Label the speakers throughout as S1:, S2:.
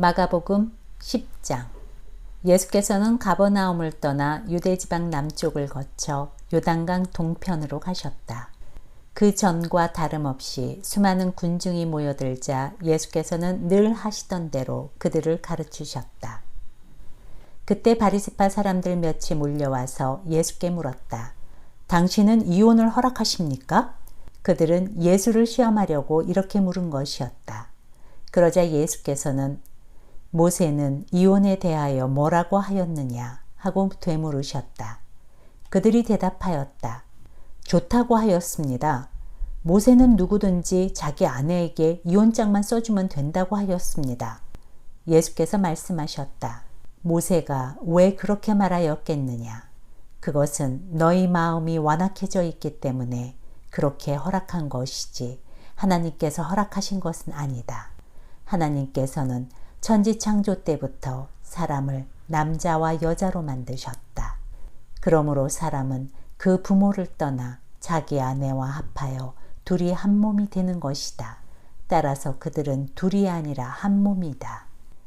S1: 마가복음 10장 예수께서는 가버나움을 떠나 유대 지방 남쪽을 거쳐 요단강 동편으로 가셨다. 그 전과 다름없이 수많은 군중이 모여들자 예수께서는 늘 하시던 대로 그들을 가르치셨다. 그때 바리새파 사람들 몇이 몰려와서 예수께 물었다. 당신은 이혼을 허락하십니까? 그들은 예수를 시험하려고 이렇게 물은 것이었다. 그러자 예수께서는 모세는 이혼에 대하여 뭐라고 하였느냐 하고 되물으셨다. 그들이 대답하였다. 좋다고 하였습니다. 모세는 누구든지 자기 아내에게 이혼장만 써주면 된다고 하였습니다. 예수께서 말씀하셨다. 모세가 왜 그렇게 말하였겠느냐? 그것은 너희 마음이 완악해져 있기 때문에 그렇게 허락한 것이지 하나님께서 허락하신 것은 아니다. 하나님께서는 천지 창조 때부터 사람을 남자와 여자로 만드셨다. 그러므로 사람은 그 부모를 떠나 자기 아내와 합하여 둘이 한 몸이 되는 것이다. 따라서 그들은 둘이 아니라 한 몸이다.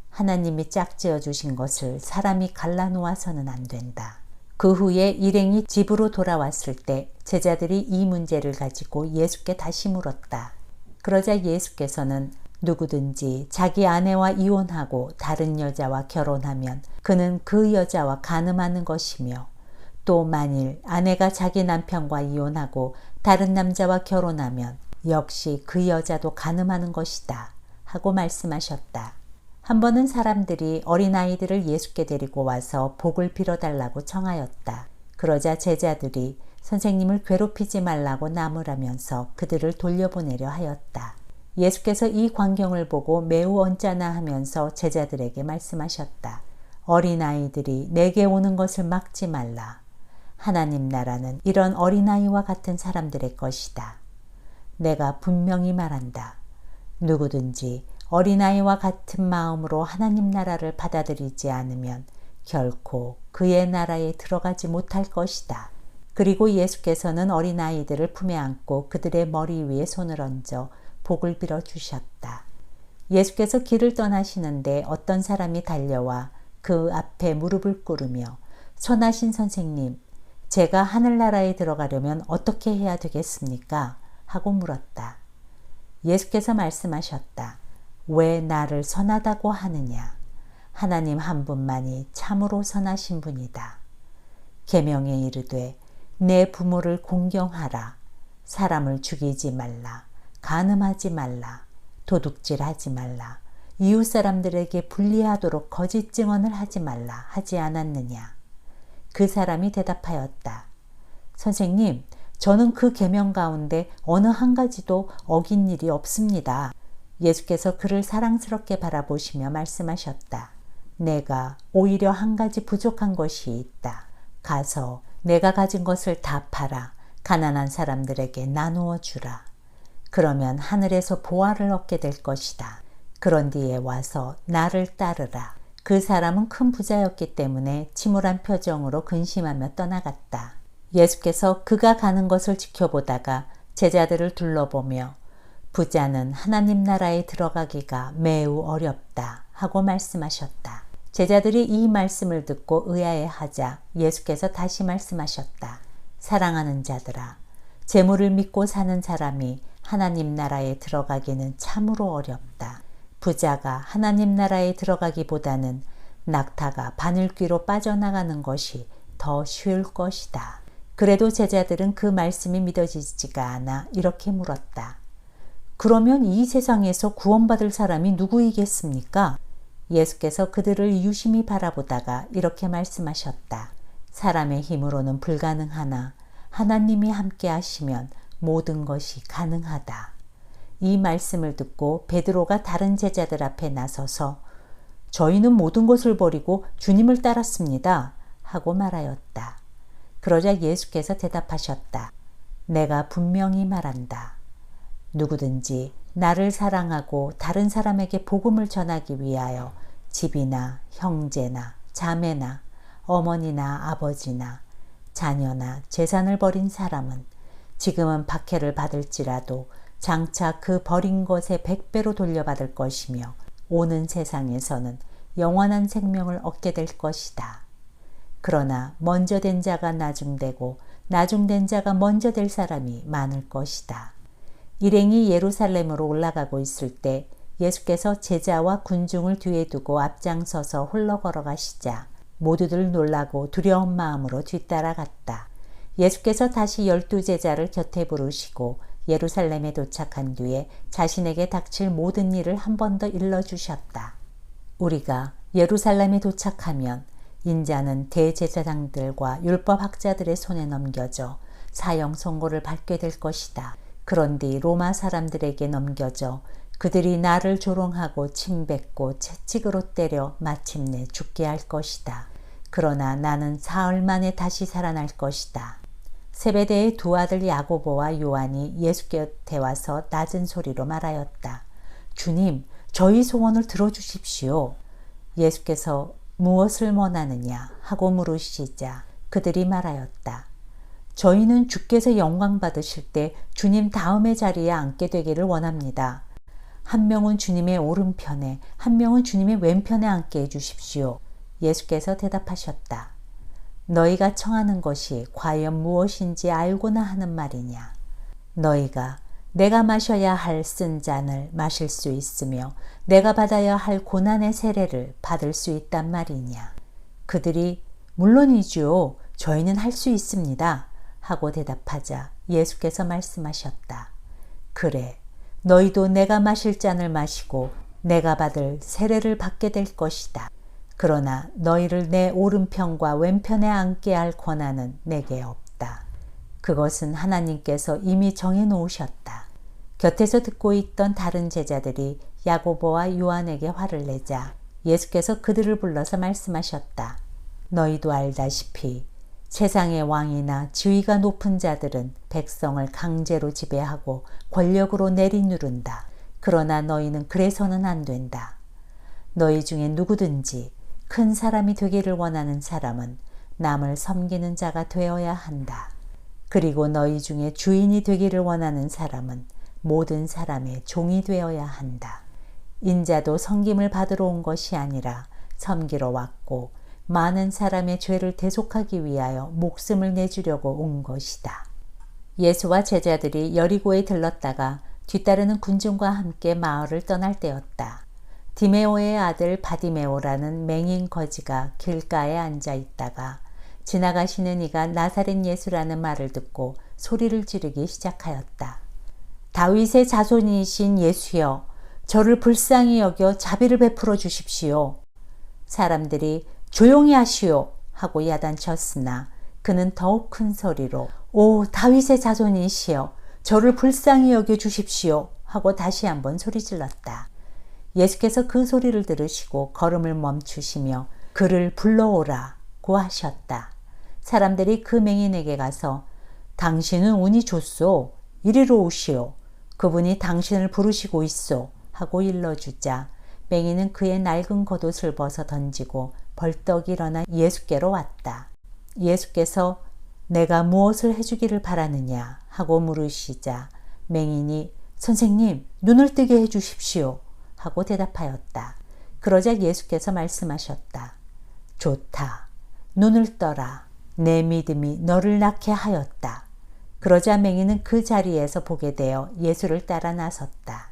S1: 하나님이 짝지어 주신 것을 사람이 갈라놓아서는 안 된다. 그 후에 일행이 집으로 돌아왔을 때 제자들이 이 문제를 가지고 예수께 다시 물었다. 그러자 예수께서는 누구든지 자기 아내와 이혼하고 다른 여자와 결혼하면 그는 그 여자와 간음하는 것이며 또 만일 아내가 자기 남편과 이혼하고 다른 남자와 결혼하면 역시 그 여자도 간음하는 것이다. 하고 말씀하셨다. 한 번은 사람들이 어린아이들을 예수께 데리고 와서 복을 빌어달라고 청하였다. 그러자 제자들이 선생님을 괴롭히지 말라고 나무라면서 그들을 돌려보내려 하였다. 예수께서 이 광경을 보고 매우 언짢아 하면서 제자들에게 말씀하셨다. 어린아이들이 내게 오는 것을 막지 말라. 하나님 나라는 이런 어린아이와 같은 사람들의 것이다. 내가 분명히 말한다. 누구든지 어린아이와 같은 마음으로 하나님 나라를 받아들이지 않으면 결코 그의 나라에 들어가지 못할 것이다. 그리고 예수께서는 어린아이들을 품에 안고 그들의 머리 위에 손을 얹어 복을 빌어 주셨다. 예수께서 길을 떠나시는데 어떤 사람이 달려와 그 앞에 무릎을 꿇으며 선하신 선생님, 제가 하늘나라에 들어가려면 어떻게 해야 되겠습니까? 하고 물었다. 예수께서 말씀하셨다. 왜 나를 선하다고 하느냐? 하나님 한 분만이 참으로 선하신 분이다. 계명에 이르되 내 부모를 공경하라. 사람을 죽이지 말라. 간음하지 말라. 도둑질하지 말라. 이웃 사람들에게 불리하도록 거짓 증언을 하지 말라 하지 않았느냐. 그 사람이 대답하였다. 선생님, 저는 그 계명 가운데 어느 한 가지도 어긴 일이 없습니다. 예수께서 그를 사랑스럽게 바라보시며 말씀하셨다. 내가 오히려 한 가지 부족한 것이 있다. 가서 내가 가진 것을 다 팔아 가난한 사람들에게 나누어 주라. 그러면 하늘에서 보화를 얻게 될 것이다. 그런 뒤에 와서 나를 따르라. 그 사람은 큰 부자였기 때문에 침울한 표정으로 근심하며 떠나갔다. 예수께서 그가 가는 것을 지켜보다가 제자들을 둘러보며 부자는 하나님 나라에 들어가기가 매우 어렵다 하고 말씀하셨다. 제자들이 이 말씀을 듣고 의아해 하자 예수께서 다시 말씀하셨다. 사랑하는 자들아, 재물을 믿고 사는 사람이 하나님 나라에 들어가기는 참으로 어렵다. 부자가 하나님 나라에 들어가기보다는 낙타가 바늘귀로 빠져나가는 것이 더 쉬울 것이다. 그래도 제자들은 그 말씀이 믿어지지가 않아 이렇게 물었다. 그러면 이 세상에서 구원받을 사람이 누구이겠습니까? 예수께서 그들을 유심히 바라보다가 이렇게 말씀하셨다. 사람의 힘으로는 불가능하나 하나님이 함께 하시면 모든 것이 가능하다. 이 말씀을 듣고 베드로가 다른 제자들 앞에 나서서 저희는 모든 것을 버리고 주님을 따랐습니다. 하고 말하였다. 그러자 예수께서 대답하셨다. 내가 분명히 말한다. 누구든지 나를 사랑하고 다른 사람에게 복음을 전하기 위하여 집이나 형제나 자매나 어머니나 아버지나 자녀나 재산을 버린 사람은 지금은 박해를 받을지라도 장차 그 버린 것에 백배로 돌려받을 것이며 오는 세상에서는 영원한 생명을 얻게 될 것이다. 그러나 먼저 된 자가 나중되고 나중된 자가 먼저 될 사람이 많을 것이다. 일행이 예루살렘으로 올라가고 있을 때 예수께서 제자와 군중을 뒤에 두고 앞장서서 홀로 걸어가시자 모두들 놀라고 두려운 마음으로 뒤따라갔다. 예수께서 다시 열두 제자를 곁에 부르시고 예루살렘에 도착한 뒤에 자신에게 닥칠 모든 일을 한 번 더 일러주셨다. 우리가 예루살렘에 도착하면 인자는 대제사장들과 율법학자들의 손에 넘겨져 사형 선고를 받게 될 것이다. 그런 뒤 로마 사람들에게 넘겨져 그들이 나를 조롱하고 침뱉고 채찍으로 때려 마침내 죽게 할 것이다. 그러나 나는 사흘 만에 다시 살아날 것이다. 세베대의 두 아들 야고보와 요한이 예수 곁에 와서 낮은 소리로 말하였다. 주님, 저희 소원을 들어주십시오. 예수께서 무엇을 원하느냐 하고 물으시자 그들이 말하였다. 저희는 주께서 영광 받으실 때 주님 다음의 자리에 앉게 되기를 원합니다. 한 명은 주님의 오른편에, 한 명은 주님의 왼편에 앉게 해주십시오. 예수께서 대답하셨다. 너희가 청하는 것이 과연 무엇인지 알고나 하는 말이냐. 너희가 내가 마셔야 할 쓴 잔을 마실 수 있으며 내가 받아야 할 고난의 세례를 받을 수 있단 말이냐. 그들이 물론이죠. 저희는 할 수 있습니다. 하고 대답하자 예수께서 말씀하셨다. 그래. 너희도 내가 마실 잔을 마시고 내가 받을 세례를 받게 될 것이다. 그러나 너희를 내 오른편과 왼편에 앉게 할 권한은 내게 없다. 그것은 하나님께서 이미 정해 놓으셨다. 곁에서 듣고 있던 다른 제자들이 야고보와 요한에게 화를 내자 예수께서 그들을 불러서 말씀하셨다. 너희도 알다시피 세상의 왕이나 지위가 높은 자들은 백성을 강제로 지배하고 권력으로 내리누른다. 그러나 너희는 그래서는 안 된다. 너희 중에 누구든지 큰 사람이 되기를 원하는 사람은 남을 섬기는 자가 되어야 한다. 그리고 너희 중에 주인이 되기를 원하는 사람은 모든 사람의 종이 되어야 한다. 인자도 섬김을 받으러 온 것이 아니라 섬기러 왔고 많은 사람의 죄를 대속하기 위하여 목숨을 내주려고 온 것이다. 예수와 제자들이 여리고에 들렀다가 뒤따르는 군중과 함께 마을을 떠날 때였다. 디메오의 아들 바디메오라는 맹인 거지가 길가에 앉아 있다가 지나가시는 이가 나사렛 예수라는 말을 듣고 소리를 지르기 시작하였다. 다윗의 자손이신 예수여, 저를 불쌍히 여겨 자비를 베풀어 주십시오. 사람들이 조용히 하시오 하고 야단쳤으나 그는 더욱 큰 소리로 오 다윗의 자손이시여 저를 불쌍히 여겨 주십시오 하고 다시 한번 소리 질렀다. 예수께서 그 소리를 들으시고 걸음을 멈추시며 그를 불러오라고 하셨다. 사람들이 그 맹인에게 가서 당신은 운이 좋소. 이리로 오시오. 그분이 당신을 부르시고 있소. 하고 일러주자 맹인은 그의 낡은 겉옷을 벗어 던지고 벌떡 일어나 예수께로 왔다. 예수께서 내가 무엇을 해주기를 바라느냐 하고 물으시자 맹인이 선생님 눈을 뜨게 해주십시오 하고 대답하였다. 그러자 예수께서 말씀하셨다. 좋다. 눈을 떠라. 내 믿음이 너를 낳게 하였다. 그러자 맹인은 그 자리에서 보게 되어 예수를 따라 나섰다.